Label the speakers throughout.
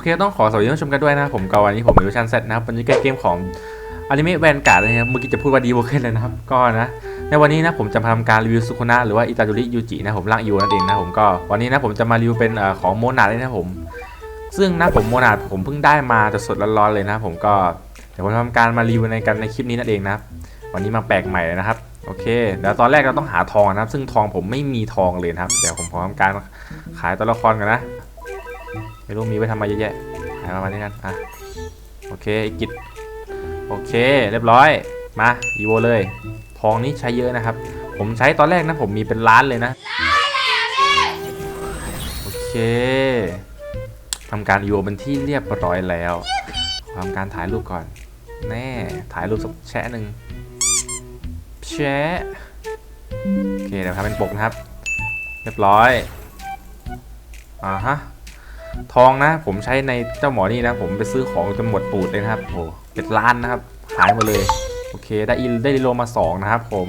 Speaker 1: เคต้องขอสวัสดีท่านชมกันด้วยนะผมกับวันนี้ผมมีเวชันเซตนะครับวันนี้เกมของอนิเมะแวนการ์ดนะครับเมื่อกี้จะพูดว่าดีโวเคนเลยนะครับก็นะในวันนี้นะผมจะมาทำการรีวิวสุคุนะหรือว่าอิตาจุริยูจินะผมร่างยูนั่นเองนะผมก็วันนี้นะผมจะมารีวิวเป็นอของโมนาเลยนะผม ซึ่งนะผมโมนาผมเพิ่งได้มาสดๆร้อนๆเลยนะผมก็เดี๋ยวผมทำการมารีวิวในกันในคลิปนี้นั่นเองนะครับวันนี้มาแปลกใหม่เลยนะครับโอเคเดี๋ยวตอนแรกเราต้องหาทองนะครับ ซึ่งทองผมไม่มีทองเลยนะครับเดี๋ยวผมขอทำการขายตัวละครกันนะ ไม่รู้มีไว้ทำไมเยอะแยะหายประมาณนี้กันอะโอเคอ้กิจโอเค เรียบร้อยมาอีโวเลย ทองนี้ใช้เยอะนะครับ ผมใช้ตอนแรกนะผมมีเป็นล้านเลยนะโอเคทำการอีโวเป็นที่เรียบร้อยแล้วทำการถ่ายรูปก่อน แน่ถ่ายรูปสักแชะหนึ่งแชะโอเคเดี๋ยวทำเป็นปกนะครับ เรียบร้อยอ่าฮะ ทองนะ ผมใช้ในเจ้าหมอนี่นะ ผมไปซื้อของจนหมดปูดเลยนะครับโอ้เป็นล้านนะครับหายหมดเลย โอเค ได้อินได้ดิโลมา 2 นะครับผม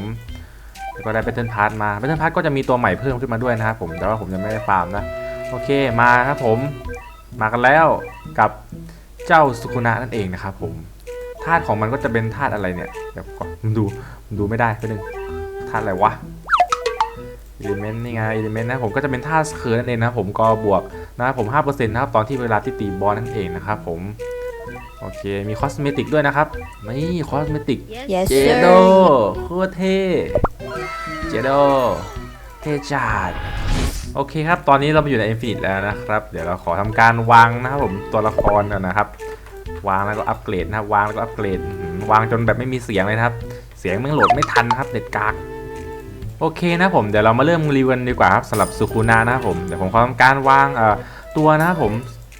Speaker 1: แล้วก็ได้เบทเทิลพาร์ทมาเบทเทิลพาร์ทก็จะมีตัวใหม่เพิ่มขึ้นมาด้วยนะครับผมแต่ว่าผมยังไม่ได้ฟาร์มนะ โอเคมาครับผมมากันแล้วกับเจ้าสุคุนะนั่นเองนะครับผมธาตุของมันก็จะเป็นธาตุอะไรเนี่ยเดี๋ยวก่อนดูดูไม่ได้ไปหนึ่งธาตุอะไรวะ อิเลเมนต์นี่ไงอิเลเมนต์นะผมก็จะเป็นธาตุเคิร์นั่นเองนะผมก็บวกนะครับผม 5%นะครับตอนที่เวลาที่ตีบอลนั่นเองนะครับผมโอเค มีคอสเมติกด้วยนะครับ นี่คอสเมติก
Speaker 2: Yes
Speaker 1: เจ
Speaker 2: sir
Speaker 1: โดโคตรเท่เจโดเท่จัดโอเคครับ ตอนนี้เรามาอยู่ใน Infinite แล้วนะครับ เดี๋ยวเราขอทำการวางนะครับผมตัวละครก่อนนะครับ วางแล้วก็อัปเกรดนะครับ วางแล้วก็อัปเกรดอื้อหือวางจนแบบไม่มีเสียงเลยนะครับ เสียงมันโหลดไม่ทันนะครับเน็ตกาก โอเคนะผมเดี๋ยวเรามาเริ่มรีวิวกันดีกว่าครับสำหรับสุคูนานะครับผมเดี๋ยวผมขอทำการวางเอ่อตัวนะครับผม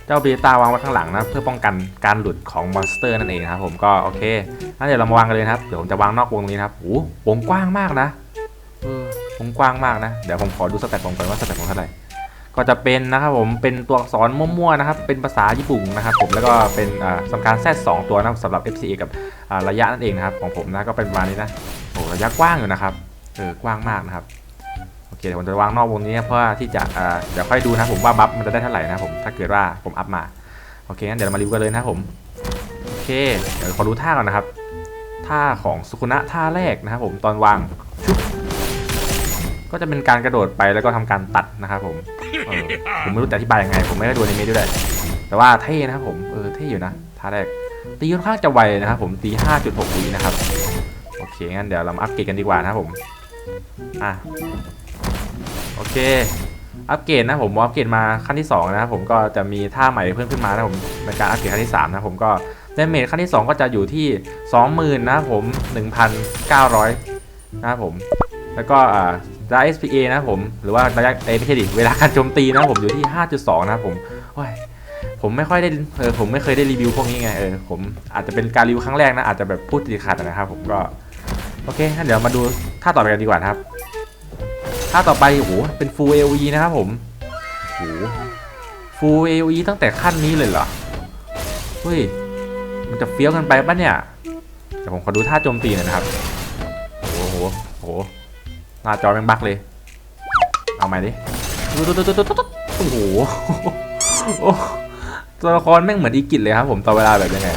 Speaker 1: เจ้าเบต้าวางไว้ข้างหลังนะเพื่อป้องกันการหลุดของมอนสเตอร์นั่นเองนะครับผมก็โอเคงั้นเดี๋ยวเรามาวางกันเลยครับเดี๋ยวผมจะวางนอกวงนี้นะครับโอ้วงกว้างมากนะเออวงกว้างมากนะเดี๋ยวผมขอดูสเตตผมก่อนว่าสเตตผมเท่าไหร่ก็จะเป็นนะครับผมเป็นตัวอักษรมั่วๆนะครับเป็นภาษาญี่ปุ่นนะครับผมแล้วก็เป็นสำคัญแซดสองตัวนะสำหรับ FCA กับระยะนั่นเองนะครับของผมนะก็เป็นประมาณนี้นะโอ้ระยะกว้างอยู่นะครับ เออกว้างมากนะครับโอเคเดี๋ยวผมจะวางนอกวงนี้เพื่อที่จะอ่าเดี๋ยวค่อยดูนะผมว่าบัฟมันจะได้เท่าไหร่นะผมถ้าเกิดว่าผมอัพมาโอเคงั้นเดี๋ยวเรามารีวิวกันเลยนะผมโอเคเดี๋ยวขอดูท่าก่อนนะครับท่าของสุคุนะท่าแรกนะครับผมตอนวางชุบก็จะเป็นการกระโดดไปแล้วก็ทำการตัดนะครับผมผมไม่รู้จะอธิบายยังไง ผมไม่ได้ดูในเมด้วยแต่ว่าเท่นะครับผมเออเท่อยู่นะท่าแรกตีค่อนข้างจะไวนะครับผมตี 5.6วินะครับ โอเคงั้นเดี๋ยวเรามาอัปเกรดกันดีกว่านะครับผม อะโอเค อัปเกรดนะผมอัปเกรดมาขั้นที่2นะครับผมก็จะมีท่าใหม่เพิ่มขึ้นมานะผมในการอัปเกรดขั้นที่3นะผมก็เดเมจขั้นที่ 2 ก็จะอยู่ที่ 20,000นะผม 1,900นะครับผมแล้วก็อ่าระยะ SPA นะผมหรือว่าระยะเอ้ไม่ใช่ดิเวลาการโจมตีนะผมอยู่ที่ 5.2 นะผมโอ้ยผมไม่ค่อยได้เออผมไม่เคยได้รีวิวพวกนี้ไงเออผมอาจจะเป็นการรีวิวครั้งแรกนะอาจจะแบบพูดติดขัดนะครับผมก็ โอเคงั้นเดี๋ยวมาดูท่าต่อไปกันดีกว่าครับท่าต่อไปโอ้โหเป็น full AOE นะครับผมโอ้โห full AOE ตั้งแต่ขั้นนี้เลยเหรอเฮ้ยมันจะเฟี้ยวกันไปปะเนี่ยเดี๋ยวผมขอดูท่าโจมตีหน่อยนะครับโอ้โหโอ้โหหน้าจอแม่งบักเลย เอาใหม่ดิโอ้โหตัวละครแม่งเหมือนอีกิจเลยครับผมตอนเวลาแบบยังไง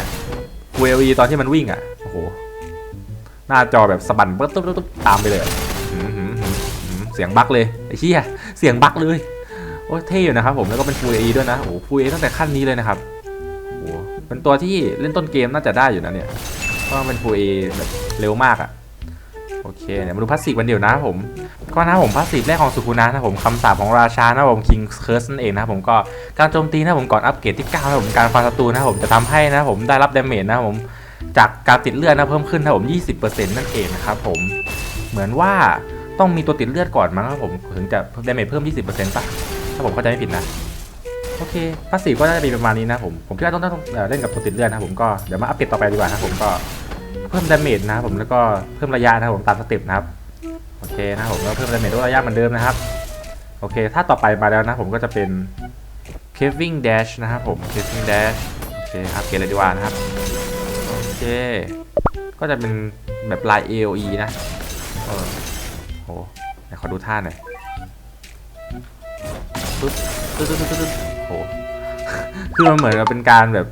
Speaker 1: full AOE ตอนที่มันวิ่งอะโอ้โห หน้าจอแบบสะบันตุ๊บตุ๊บตุ๊บตามไปเลยเสียงบั๊กเลยไอ้เชี่ยเสียงบั๊กเลยโอ้ยเท่อยู่นะครับผมแล้วก็เป็น Full AE ด้วยนะโอ้โห Full AE ตั้งแต่ขั้นนี้เลยนะครับโอ้เป็นตัวที่เล่นต้นเกมน่าจะได้อยู่นะเนี่ยเพราะเป็น Full AE แบบเร็วมากอะโอเคเดี๋ยมาดูพาสซีฟวันเดียวนะครับผมก็นะผมพาสซีฟแรกของสุคุนะนะผมคำสาปของราชานะผม King Curse นั่นเองนะผมก็การโจมตีนะผมก่อนอัปเกรดที่9นะผมการฟันศัตรูนะผมจะทำให้นะผมได้รับดาเมจนะผม จากการติดเลือดนะเพิ่มขึ้นนะผม20%นั่นเองนะครับผมเหมือนว่าต้องมีตัวติดเลือดก่อนมั้งครับผมถึงจะได้เมจเพิ่ม 20%ป่ะถ้าผมเข้าใจไม่ผิดนะโอเคพาสซีฟก็น่าจะมีประมาณนี้นะผมผมคิดว่าต้องต้องเล่นกับตัวติดเลือดนะผมก็เดี๋ยวมาอัปเดตต่อไปดีกว่านะผมก็เพิ่มดาเมจนะครับผมแล้วก็เพิ่มระยะนะครับผมตามสเต็ปนะครับโอเคนะผมแล้วเพิ่มดาเมจด้วยระยะเหมือนเดิมนะครับโอเค ถ้าต่อไปมาแล้วนะผมก็จะเป็น Caving Dash นะครับผม Caving Dash โอเคครับเกรดเลยดีกว่านะครับ เค ก็จะเป็นแบบลาย AOE นะเออโหเดี๋ยวขอดูท่าหน่อยปึ๊บปึ๊บปึ๊บปึ๊บโหคือมันเหมือนกับเป็นการแบบ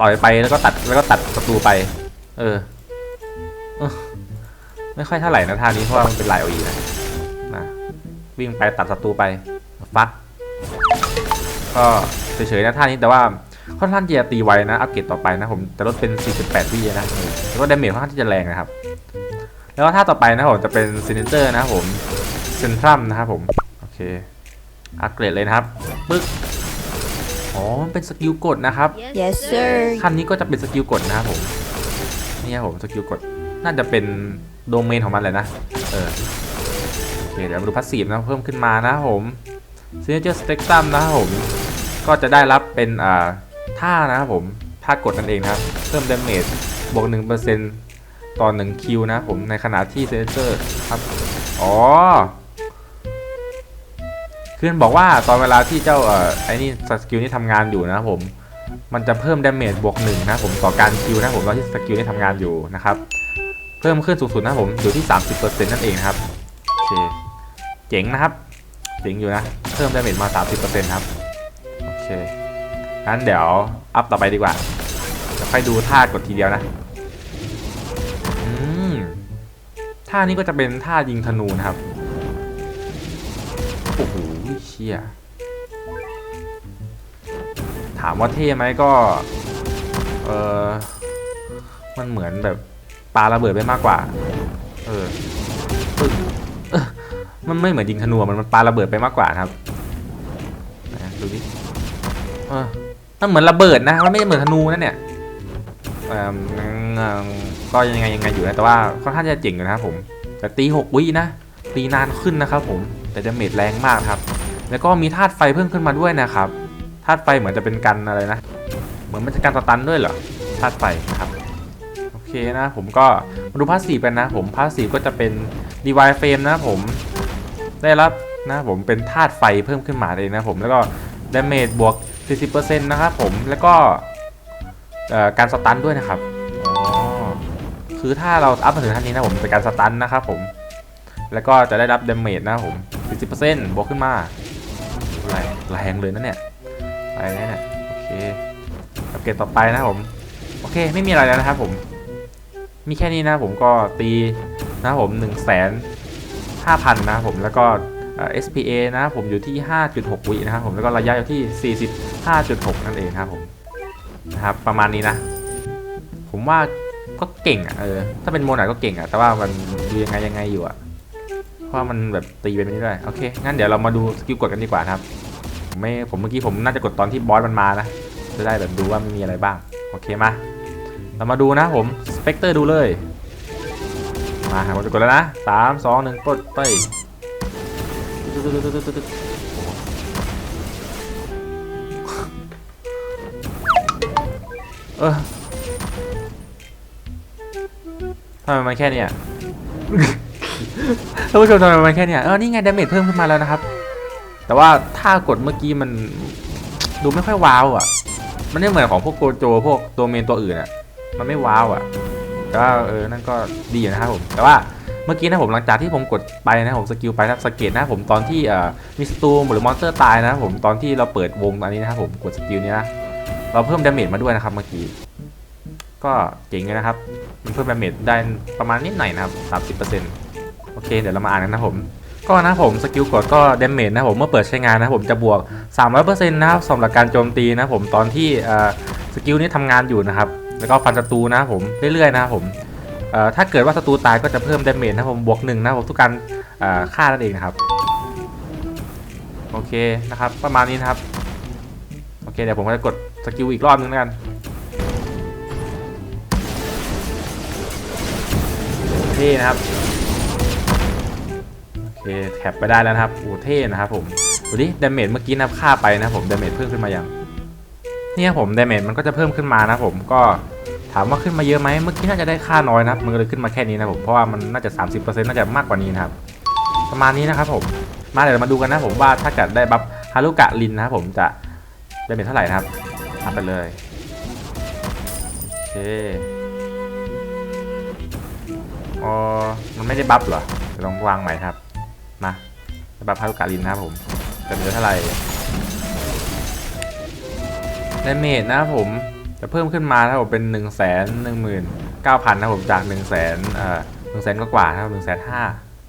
Speaker 1: ต่อยไปแล้วก็ตัดแล้วก็ตัดศัตรูไป เออเออไม่ค่อยเท่าไหร่นะท่านี้เพราะว่ามันเป็นลายโออีนะนะวิ่งไปตัดศัตรูไปฟักก็เฉยๆนะท่านี้แต่ว่า ค่อนข้างที่จะตีไวนะ อัปเกรดต่อไปนะผมจะลดเป็น 48วินะเออแล้วก็ดาเมจค่อนข้างที่จะแรงนะครับ แล้วก็ท่าต่อไปนะผมจะเป็นซินเตอร์นะครับผมเซนทรัมนะครับผมโอเคอัปเกรดเลยนะครับปึ๊กอ๋อมันเป็นสกิลกดนะครับ
Speaker 2: Yes sir
Speaker 1: ขั้นนี้ก็จะเป็นสกิลกดนะครับผมนี่ครับผมสกิลกดน่าจะเป็นโดเมนของมันเลยนะเออโอเคเดี๋ยวมาดูพัสซีฟนะเพิ่มขึ้นมานะครับผมซินเจอร์สเต็กซัมนะครับผมก็จะได้รับเป็นอ่า ท่านะครับผมท่ากดนั่นเองนะครับ เพิ่มดาเมจบวก1%ต่อ1คิวนะครับผมในขณะที่เซนเจอร์ครับ อ๋อคือมันบอกว่าตอนเวลาที่เจ้าเอ่อไอ้นี่สกิลนี้ทำงานอยู่นะผม มันจะเพิ่มดาเมจบวกหนึ่งนะผมต่อการคิวนะผมตอนที่สกิลนี้ทำงานอยู่นะครับ เพิ่มขึ้นสูงสุดนะผมอยู่ที่ 30%นั่นเองครับโอเคเจ๋งนะครับ เจ๋งอยู่นะ เพิ่มดาเมจมา 30%ครับ โอเค งั้นเดี๋ยวอัพต่อไปดีกว่าเดี๋ยวค่อยดูท่ากดทีเดียวนะอืมท่านี้ก็จะเป็นท่ายิงธนูนะครับ โอ้โหเชี่ย ถามว่าเท่ไหมก็ เออมันเหมือนแบบปาระเบิดไปมากกว่า เออปึ้งมันไม่เหมือนยิงธนูมันมันปาระเบิดไปมากกว่านะครับ ดูดิเออ มันเหมือนระเบิดนะ มันไม่เหมือนธนูนั่นเนี่ยก็ยังไงยังไงอยู่นะ แต่ว่าค่อนข้างจะเจ๋งอยู่นะครับผม แต่ตีหกวินะ ตีนานขึ้นนะครับผม แต่ดาเมจแรงมากครับ แล้วก็มีธาตุไฟเพิ่มขึ้นมาด้วยนะครับ ธาตุไฟเหมือนจะเป็นกันอะไรนะ เหมือนมันจะกันสตันด้วยเหรอ ธาตุไฟนะครับ โอเคนะผมก็มาดูพาสซีฟกันนะผม พาสซีฟก็จะเป็นดีวายเฟรมนะผม ได้รับนะผมเป็นธาตุไฟเพิ่มขึ้นมาเลยนะผม แล้วก็ดาเมจบวก 40%นะครับผมแล้วก็การสตันด้วยนะครับอ๋อคือถ้าเราอัพมาถึงท่านนี้นะผมเป็นการสตันนะครับผมแล้วก็จะได้รับเดเมจนะครับผม 40%บวกขึ้นมาแรงแรงเลยนะเนี่ยไปแล้วเนี่ยโอเคอัปเกรดต่อไปนะครับผม โอเคไม่มีอะไรแล้วนะครับผม มีแค่นี้นะผมก็ตีนะผม1นึ่งแสนห้าพันนะผมแล้วก็ SPA นะผมอยู่ที่ 5.6 วินะครับผมแล้วก็ระยะอยู่ที่ 45.6 นั่นเองครับผมนะครับประมาณนี้นะ ผมว่าก็เก่งอะเออถ้าเป็นโมนาก็เก่งอะแต่ว่ามันดูยังไงยังไงอยู่อะเพราะมันแบบตีไปไม่ได้โอเคงั้นเดี๋ยวเรามาดูสกิลกดกันดีกว่านะครับผมไม่ผมเมื่อกี้ผมน่าจะกดตอนที่บอสมันมานะจะได้แบบดูว่ามันมีอะไรบ้างโอเคมาเรามาดูนะผมสเปกเตอร์ดูเลยมาผมจะกดแล้วนะสามสองหนึ่งกดไป เออทำไมมันแค่เนี้ยท่านผู้ชมทำไมมันแค่เนี้ยเออนี่ไงดาเมจเพิ่มขึ้นมาแล้วนะครับ แต่ว่าถ้ากดเมื่อกี้มันดูไม่ค่อยว้าวอะ มันไม่เหมือนของพวกโกโจพวกตัวเมนตัวอื่นอะ มันไม่ว้าวอะแต่ว่าเออนั่นก็ดีอยู่นะครับผม แต่ว่า เมื่อกี้นะผมหลังจากที่ผมกดไปนะผมสกิลไปนะสงเกตนะผมตอนที่มีสตูมหรือมอนสเตอร์ตายนะผมตอนที่เราเปิดวงอันนี้นะครับผมกดสกิลนี้นะเราเพิ่มดาเมจมาด้วยนะครับเมื่อกี้ก็เจ๋งเลยนะครับ มันเพิ่มดาเมจได้ประมาณนิดหน่อยนะครับ 30%โอเค เดี๋ยวเรามาอ่านกันนะผม ก็นะผมสกิลกดก็เดเมจนะผมเมื่อเปิดใช้งานนะผมจะบวก 300%นะครับสำหรับการโจมตีนะผมตอนที่สกิลนี้ทำงานอยู่นะครับ แล้วก็ฟันศัตรูนะผมเรื่อยๆนะผม ถ้าเกิดว่าศัตรูตายก็จะเพิ่มเดเมจนะผมบวกหนึ่งนะผมทุกการฆ่านั่นเองนะครับ โอเคนะครับ ประมาณนี้นะครับ โอเคเดี๋ยวผมจะกดสกิลอีกรอบนึงแล้วกันเท่นะครับโอเคแคปไปได้แล้วนะครับโอ้เท่นะครับผมดูดิดาเมจเมื่อกี้นะค่าไปนะผมดาเมจเพิ่มขึ้นมาอย่างนี่ยผมดาเมจมันก็จะเพิ่มขึ้นมานะผมก็ ถามว่าขึ้นมาเยอะไหมเมื่อกี้น่าจะได้ค่าน้อยนะครับมันก็เลยขึ้นมาแค่นี้นะผมเพราะว่ามันน่าจะ 30%น่าจะมากกว่านี้นะครับประมาณนี้นะครับผมมาเดี๋ยวมาดูกันนะผมว่าถ้าเกิดได้บัฟฮารุกะลินนะครับผมจะไดาเมจเท่าไหร่นะครับทำไปเลยโอเคอ๋อมันไม่ได้บัฟเหรอลองวางใหม่ครับ มาบัฟฮารุกาลินนะครับผมจะเหลือเท่าไหร่ดเมจนะครับผม จะเพิ่มขึ้นมานะครับผมเป็น1 1 9 0 0 0นะครับผมจาก1 0 0 0 0 0เอ่อ1 0 0 0 0กว่าๆนะครับ1 5 0 0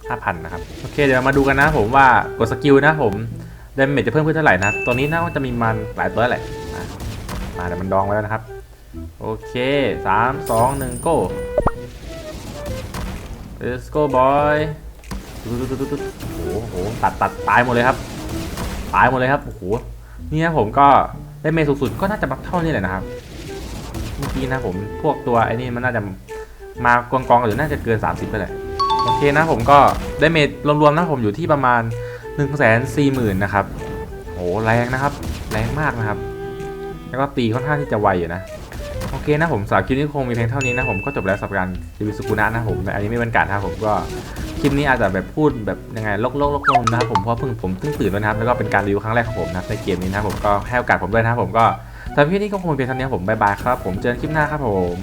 Speaker 1: 0 5,000นะครับ โอเค เดี๋ยวมาดูกันนะผมว่ากดสกิลนะผมดเมจจะเพิ่มขึ้นเท่าไหร่นะตัวนี้น่าจะมีมันหลายตัวแหละมามาเดี๋ยวมันดองไว้แล้วนะครับ โอเค3 2 1 go let's go boy โอ้โหตัดตัดตายหมดเลยครับตายหมดเลยครับโอ้โหนี่นะผมก็ได้เมย์สุดก็น่าจะบัคเท่านี้แหละนะครับ เมื่อกี้นะผมพวกตัวไอ้นี่มันน่าจะมากองกองๆอยู่น่าจะเกิน 30 ไปแหละโอเคนะผมก็ได้เมดรวมๆนะผมอยู่ที่ประมาณ 1 4 0 0 0 0นะครับโหแรงนะครับ แรงมากนะครับ แล้วก็ตีค่อนข้างที่จะไวอยู่นะโอเคนะผมสำหรับคลิปนี้คงมีเพียงเท่านี้นะผมก็จบแล้วสำหรับการรีวิวสุกุนะนะผมอันนี้ไม่เป็นการนะครับผมก็คลิปนี้อาจจะแบบพูดแบบยังไงโลกโลกโลกลมนะครับผมเพราะเพิ่งผมเพิ่งตื่นด้วนะครับแล้วก็เป็นการรีวิวครั้งแรกของผมนะในเกมนี้นะผมก็ให้โอกาสผมด้วยนะผมก็ สำหรับคลิปนี้ก็คงมีเพียงเท่านี้ผมบายบายครับ ผมเจอกันคลิปหน้าครับผม